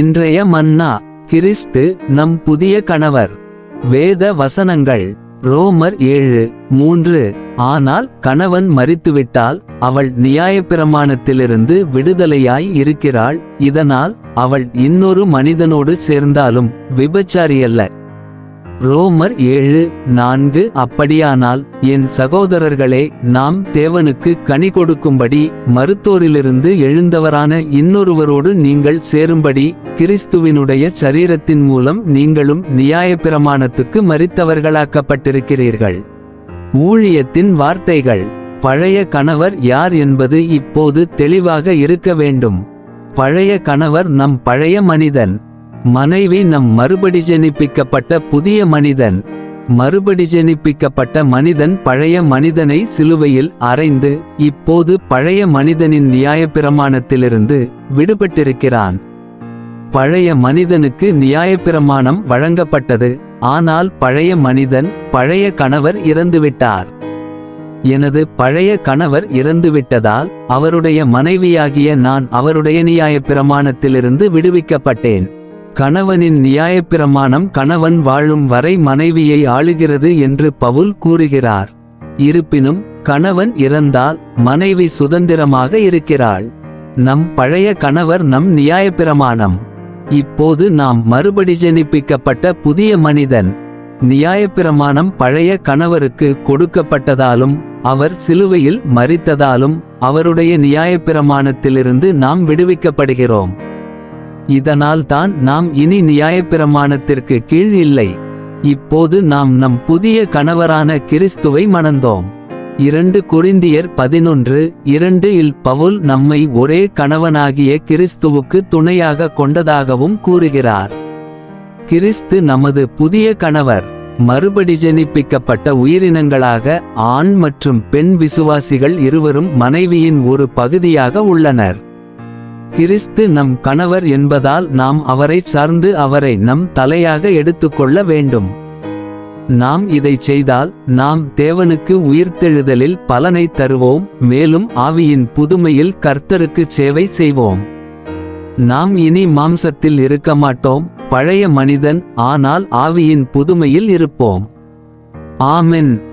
இன்றைய மன்னா கிறிஸ்து நம் புதிய கணவர். வேத வசனங்கள் ரோமர் ஏழு மூன்று ஆனால் கணவன் மறித்துவிட்டால் அவள் நியாயப்பிரமாணத்திலிருந்து விடுதலையாய் இருக்கிறாள் இதனால் அவள் இன்னொரு மனிதனோடு சேர்ந்தாலும் விபச்சாரியல்ல. ரோமர் ஏழு நான்கு அப்படியானால் என் சகோதரர்களே நாம் தேவனுக்கு கனி கொடுக்கும்படி மருத்தோரிலிருந்து எழுந்தவரான இன்னொருவரோடு நீங்கள் சேரும்படி கிறிஸ்துவினுடைய சரீரத்தின் மூலம் நீங்களும் நியாயப்பிரமாணத்துக்கு மறித்தவர்களாக்கப்பட்டிருக்கிறீர்கள் ஊழியத்தின் வார்த்தைகள் பழைய கணவர் யார் என்பது இப்போது தெளிவாக இருக்க வேண்டும். பழைய கணவர் நம் பழைய மனிதன். மனைவி நம் மறுபடி ஜெனிப்பிக்கப்பட்ட புதிய மனிதன். மறுபடி ஜெனிப்பிக்கப்பட்ட மனிதன் பழைய மனிதனை சிலுவையில் அறைந்து இப்போது பழைய மனிதனின் நியாயப்பிரமாணத்திலிருந்து விடுபட்டிருக்கிறான். பழைய மனிதனுக்கு நியாயப்பிரமாணம் வழங்கப்பட்டது ஆனால் பழைய மனிதன் பழைய கணவர் இறந்துவிட்டார். எனது பழைய கணவர் இறந்துவிட்டதால் அவருடைய மனைவியாகிய நான் அவருடைய நியாயப்பிரமாணத்திலிருந்து விடுவிக்கப்பட்டேன். கணவனின் நியாயப்பிரமாணம் கணவன் வாழும் வரை மனைவியை ஆளுகிறது என்று பவுல் கூறுகிறார். இருப்பினும் கணவன் இறந்தால் மனைவி சுதந்திரமாக இருக்கிறாள். நம் பழைய கணவர் நம் நியாயப்பிரமாணம். இப்போது நாம் மறுபடி ஜெனிப்பிக்கப்பட்ட புதிய மனிதன். நியாயப்பிரமாணம் பழைய கணவருக்கு கொடுக்கப்பட்டதாலும் அவர் சிலுவையில் மறித்ததாலும் அவருடைய நியாயப்பிரமாணத்திலிருந்து நாம் விடுவிக்கப்படுகிறோம். இதனால் தான் நாம் இனி நியாயப்பிரமாணத்திற்கு கீழ் இல்லை. இப்போது நாம் நம் புதிய கணவரான கிறிஸ்துவை மணந்தோம். இரண்டு குறிந்தியர் பதினொன்று இரண்டு இல் பவுல் நம்மை ஒரே கணவனாகிய கிறிஸ்துவுக்கு துணையாக கொண்டதாகவும் கூறுகிறார். கிறிஸ்து நமது புதிய கணவர் மறுபடி ஜெனிப்பிக்கப்பட்ட உயிரினங்களாக ஆண் மற்றும் பெண் விசுவாசிகள் இருவரும் மனைவியின் ஒரு பகுதியாக உள்ளனர். கிறிஸ்து நம் கணவர் என்பதால் நாம் அவரை சார்ந்து அவரை நம் தலையாக எடுத்துக்கொள்ள வேண்டும். நாம் இதை செய்தால் நாம் தேவனுக்கு உயிர்த்தெழுதலில் பலனை தருவோம் மேலும் ஆவியின் புதுமையில் கர்த்தருக்கு சேவை செய்வோம். நாம் இனி மாம்சத்தில் இருக்க மாட்டோம் பழைய மனிதன் ஆனால் ஆவியின் புதுமையில் இருப்போம். ஆமென்.